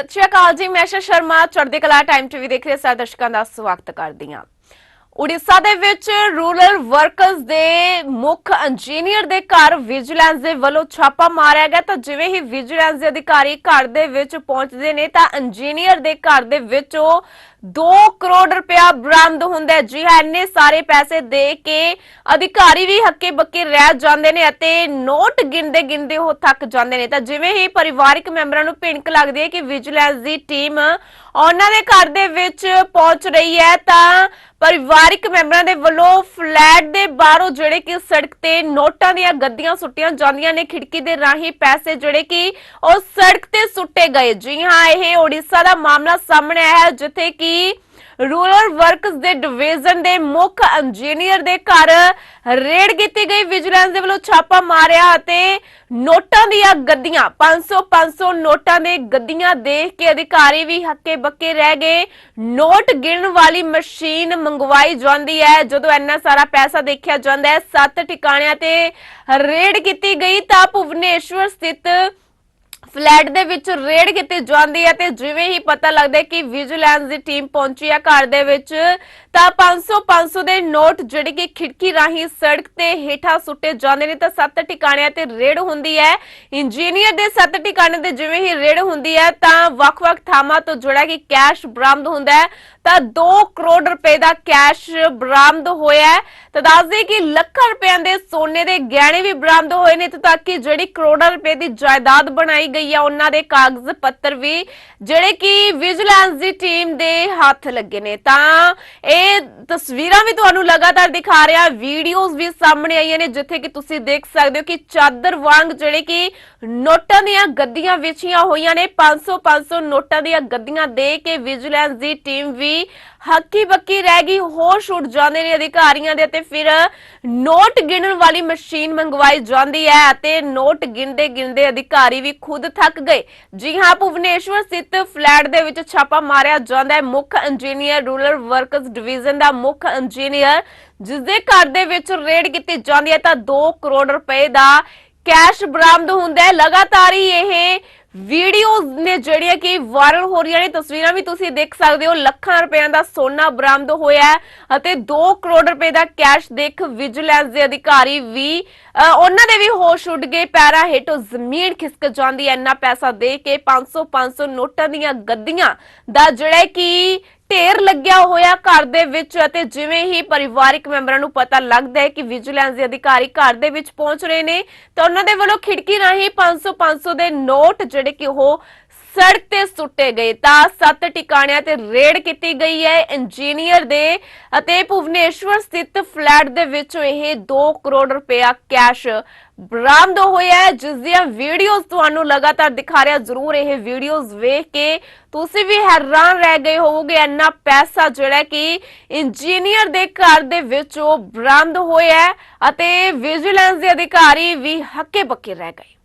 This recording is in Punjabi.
ਸਤਿ ਸ਼੍ਰੀ ਅਕਾਲ ਜੀ, ਮੈਂ ਆਸ਼ਾ ਸ਼ਰਮਾ, ਚੜ੍ਹਦੀ ਕਲਾ ਟਾਈਮ ਟੀਵੀ ਦੇਖ ਰਹੇ ਸਾਰੇ ਦਰਸ਼ਕਾਂ ਦਾ ਸਵਾਗਤ ਕਰਦੀ ਹਾਂ। ਉੜੀਸਾ ਦੇ ਵਿੱਚ ਰੂਰਲ ਵਰਕਰਸ ਦੇ ਮੁੱਖ ਇੰਜੀਨੀਅਰ ਦੇ ਘਰ ਵਿਜੀਲੈਂਸ ਦੇ ਵੱਲੋਂ ਛਾਪਾ ਮਾਰਿਆ ਗਿਆ ਤਾਂ ਜਿਵੇਂ ਹੀ ਵਿਜੀਲੈਂਸ ਦੇ ਅਧਿਕਾਰੀ ਘਰ ਦੇ ਵਿੱਚ ਪਹੁੰਚਦੇ ਨੇ ਤਾਂ ਇੰਜੀਨੀਅਰ ਦੇ ਘਰ ਦੇ ਵਿੱਚੋਂ 2 ਕਰੋੜ ਰੁਪਇਆ ਬਰਾਮਦ ਹੁੰਦਾ ਹੈ। ਜੀ ਹਾਂ, ਇੰਨੇ ਸਾਰੇ ਪੈਸੇ ਦੇ ਕੇ ਅਧਿਕਾਰੀ ਵੀ ਹੱਕੇ ਬੱਕੇ ਰਹਿ ਜਾਂਦੇ ਨੇ ਅਤੇ ਨੋਟ ਗਿਣਦੇ ਗਿਣਦੇ ਉਹ ਥੱਕ ਜਾਂਦੇ ਨੇ। ਤਾਂ ਜਿਵੇਂ ਹੀ ਪਰਿਵਾਰਕ ਮੈਂਬਰਾਂ ਨੂੰ ਭਿਣਕ ਲੱਗਦੀ ਹੈ ਕਿ ਵਿਜੀਲੈਂਸ ਦੀ ਟੀਮ ਉਹਨਾਂ ਦੇ ਘਰ ਦੇ ਵਿੱਚ ਪਹੁੰਚ ਰਹੀ ਹੈ ਤਾਂ ਪਰਿਵਾਰਕ ਮੈਂਬਰਾਂ ਦੇ ਵੱਲੋਂ ਫਲੈਟ ਦੇ ਬਾਹਰੋਂ ਜਿਹੜੇ ਕਿ ਸੜਕ ਤੇ ਨੋਟਾਂ ਦੀਆਂ ਗੱਦੀਆਂ ਸੁੱਟੀਆਂ ਜਾਂਦੀਆਂ ਨੇ, ਖਿੜਕੀ ਦੇ ਰਾਹੀਂ ਪੈਸੇ ਜਿਹੜੇ ਕਿ ਉਹ ਸੜਕ ਤੇ ਸੁੱਟੇ ਗਏ। ਜੀ ਹਾਂ, ਇਹ ਓਡੀਸ਼ਾ ਦਾ ਮਾਮਲਾ ਸਾਹਮਣੇ ਆਇਆ ਹੈ, ਜਿੱਥੇ ਕਿ ਰੂਰਲ ਵਰਕਸ ਦੇ ਡਿਵੀਜ਼ਨ ਦੇ ਮੁੱਖ ਇੰਜੀਨੀਅਰ ਦੇ ਘਰ ਰੇਡ ਕੀਤੀ ਗਈ। ਵਿਜੀਲੈਂਸ ਦੇ ਵੱਲੋਂ ਛਾਪਾ ਮਾਰਿਆ ਅਤੇ ਨੋਟਾਂ ਦੀਆਂ ਗੱਦੀਆਂ 500 500 ਨੋਟਾਂ ਦੇ ਗੱਦੀਆਂ ਦੇਖ ਕੇ ਅਧਿਕਾਰੀ ਵੀ ਹੱਕੇ ਬੱਕੇ ਰਹਿ ਗਏ। ਨੋਟ ਗਿਣਨ ਵਾਲੀ ਮਸ਼ੀਨ ਮੰਗਵਾਈ ਜਾਂਦੀ ਹੈ। ਜਦੋਂ ਇੰਨਾ ਸਾਰਾ ਪੈਸਾ ਦੇਖਿਆ ਜਾਂਦਾ ਹੈ, ਸੱਤ ਟਿਕਾਣਿਆਂ ਤੇ ਰੇਡ ਕੀਤੀ ਗਈ ਤਾਂ ਭੁਵਨੇਸ਼ਵਰ ਸਥਿਤ ਫਲੈਟ ਦੇ ਵਿੱਚ ਰੇਡ ਕੀਤੀ ਜਾਂਦੀ ਹੈ ਤੇ ਜਿਵੇਂ ਹੀ ਪਤਾ ਲੱਗਦਾ ਕਿ ਵਿਜੀਲੈਂਸ ਦੀ ਟੀਮ ਪਹੁੰਚੀ ਹੈ ਘਰ ਦੇ ਵਿੱਚ, ਤਾਂ 500 500 ਦੇ ਨੋਟ ਜਿਹੜੇ ਕਿ ਖਿੜਕੀ ਰਾਹੀਂ ਸੜਕ ਤੇ ਹੇਠਾਂ ਸੁੱਟੇ ਜਾਂਦੇ ਨੇ, ਤਾਂ ਸੱਤ ਟਿਕਾਣਿਆਂ ਤੇ ਰੇਡ ਹੁੰਦੀ ਹੈ। ਇੰਜੀਨੀਅਰ ਦੇ ਸੱਤ ਠਿਕਾਣੇ ਤੇ ਜਿਵੇਂ ਹੀ ਰੇਡ ਹੁੰਦੀ ਹੈ, ਤਾਂ ਵੱਖ-ਵੱਖ ਥਾਵਾਂ ਤੋਂ ਜਿਹੜਾ ਕਿ ਕੈਸ਼ ਬਰਾਮਦ ਹੁੰਦਾ ਹੈ। ਤਾਂ 2 ਕਰੋੜ ਰੁਪਏ ਦਾ ਕੈਸ਼ ਬਰਾਮਦ ਹੋਇਆ ਤਾਂ ਦੱਸਦੇ ਕਿ ਲੱਖਾਂ ਰੁਪਏ ਦੇ ਸੋਨੇ ਦੇ ਗਹਿਣੇ ਵੀ ਬਰਾਮਦ ਹੋਏ ਨੇ ਇੱਥੋਂ ਤੱਕ ਕਿ ਜਿਹੜੀ ਕਰੋੜਾਂ ਰੁਪਏ ਦੀ ਜਾਇਦਾਦ ਬਣਾਈ ਗਈ ਹੈ ਉਹਨਾਂ ਦੇ ਕਾਗਜ਼ ਪੱਤਰ ਵੀ, ਜਿਹੜੇ ਕਿ ਵਿਜੀਲੈਂਸ ਦੀ ਟੀਮ ਦੇ ਹੱਥ ਲੱਗੇ ਨੇ। ਤਾਂ ਇਹ ਤਸਵੀਰਾਂ ਵੀ ਤੁਹਾਨੂੰ ਲਗਾਤਾਰ ਦਿਖਾ ਰਿਹਾ, ਵੀਡੀਓਜ਼ ਵੀ ਸਾਹਮਣੇ ਆਈਆਂ ਨੇ, ਜਿੱਥੇ ਕਿ ਤੁਸੀਂ ਦੇਖ ਸਕਦੇ ਹੋ ਕਿ ਚਾਦਰ ਵਾਂਗ ਜਿਹੜੇ ਕਿ ਨੋਟਾਂ ਦੀਆਂ ਗੱਦੀਆਂ ਵਿਛੀਆਂ ਹੋਈਆਂ ਨੇ। 500 500 ਨੋਟਾਂ ਦੀਆਂ ਗੱਦੀਆਂ ਦੇ ਕੇ ਵਿਜੀਲੈਂਸ ਦੀ ਟੀਮ ਵੀ ਹੱਕੀ ਬੱਕੀ ਰਹਿ ਗਈ ਹੋਸ਼ ਉੱਡ ਜਾਂਦੇ ਨੇ ਅਧਿਕਾਰੀਆਂ ਦੇ ਤੇ ਫਿਰ ਨੋਟ ਗਿਣਨ ਵਾਲੀ ਮਸ਼ੀਨ ਮੰਗਵਾਈ ਜਾਂਦੀ ਹੈ, ਅਤੇ ਨੋਟ ਗਿਣਦੇ ਗਿਣਦੇ ਅਧਿਕਾਰੀ ਵੀ ਖੁਦ ਥੱਕ ਗਏ। ਜੀ ਹਾਂ, ਭੁਵਨੇਸ਼ਵਰ ਸਥਿਤ ਫਲੈਟ ਦੇ ਵਿੱਚ ਛਾਪਾ ਮਾਰਿਆ ਜਾਂਦਾ ਹੈ। ਮੁੱਖ ਇੰਜੀਨੀਅਰ, ਰੂਰਲ ਵਰਕਸ ਡਿਵੀਜ਼ਨ ਦਾ ਮੁੱਖ ਇੰਜੀਨੀਅਰ ਜਿਸ ਦੇ ਘਰ ਦੇ ਵਿੱਚ ਰੇਡ ਕੀਤੀ ਜਾਂਦੀ ਹੈ ਤਾਂ 2 ਕਰੋੜ ਰੁਪਏ ਦਾ ਕੈਸ਼ ਬਰਾਮਦ ਹੁੰਦਾ ਹੈ। ਲਗਾਤਾਰ ਹੀ ਇਹ ਵੀਡੀਓਜ਼ ਨੇ ਜਿਹੜੀਆਂ ਕਿ ਵਾਇਰਲ ਹੋ ਰਹੀਆਂ ਨੇ ਤਸਵੀਰਾਂ ਵੀ ਤੁਸੀਂ ਦੇਖ ਸਕਦੇ ਹੋ। ਲੱਖਾਂ ਰੁਪਏ ਦਾ ਸੋਨਾ ਬਰਾਮਦ ਹੋਇਆ ਅਤੇ 2 ਕਰੋੜ ਰੁਪਏ ਦਾ ਕੈਸ਼ ਦੇਖ ਵਿਜੀਲੈਂਸ ਦੇ ਅਧਿਕਾਰੀ ਵੀ ਅ, ਉਹਨਾਂ ਦੇ ਵੀ ਹੋਸ਼ ਉੱਡ ਗਏ। ਪੈਰਾਂ ਹੇਠੋਂ ਜ਼ਮੀਨ ਖਿਸਕ ਜਾਂਦੀ ਹੈ। ਇੰਨਾ ਪੈਸਾ ਦੇ ਕੇ 500 500 ਨੋਟਾਂ ਦੀਆਂ ਗੱਦੀਆਂ ਦਾ ਜਿਹੜਾ ਕਿ ਢੇਰ ਲੱਗਿਆ ਹੋਇਆ ਘਰ ਦੇ ਵਿੱਚ ਅਤੇ ਜਿਵੇਂ ਹੀ ਪਰਿਵਾਰਕ ਮੈਂਬਰਾਂ ਨੂੰ ਪਤਾ ਲੱਗਦਾ ਹੈ ਕਿ ਵਿਜੀਲੈਂਸ ਦੇ ਅਧਿਕਾਰੀ ਘਰ ਦੇ ਵਿੱਚ ਪਹੁੰਚ ਰਹੇ ਨੇ, ਤਾਂ ਉਹਨਾਂ ਦੇ ਵੱਲੋਂ ਖਿੜਕੀ ਰਾਹੀਂ 500 500 ਦੇ ਨੋਟ ਜਿਹੜੇ ਕਿ ਉਹ ਸੜਕ ਤੇ ਸੁੱਟੇ ਗਏ ਤਾਂ ਸੱਤ ਟਿਕਾਣਿਆਂ ਤੇ ਰੇਡ ਕੀਤੀ ਗਈ ਹੈ। ਇੰਜੀਨੀਅਰ ਦੇ ਅਤੇ ਭੁਵਨੇਸ਼ਵਰ ਸਥਿਤ ਫਲੈਟ ਦੇ ਵਿੱਚ ਇਹ 2 ਕਰੋੜ ਰੁਪਇਆ ਕੈਸ਼ ਬਰਾਮਦ ਹੋਇਆ ਹੈ। ਜਿਸ ਦੀਆਂ ਵੀਡੀਓਜ਼ ਤੁਹਾਨੂੰ ਲਗਾਤਾਰ ਦਿਖਾ ਰਿਹਾ, ਜ਼ਰੂਰ ਇਹ ਵੀਡੀਓਜ਼ ਵੇਖ ਕੇ ਤੁਸੀਂ ਵੀ ਹੈਰਾਨ ਰਹਿ ਗਏ ਹੋਵੋਗੇ। ਇੰਨਾ ਪੈਸਾ ਜਿਹੜਾ ਕਿ ਇੰਜੀਨੀਅਰ ਦੇ ਘਰ ਦੇ ਵਿੱਚ ਉਹ ਬਰਾਮਦ ਹੋਇਆ ਅਤੇ ਵਿਜੀਲੈਂਸ ਦੇ ਅਧਿਕਾਰੀ ਵੀ ਹੱਕੇ ਬੱਕੇ ਰਹਿ ਗਏ।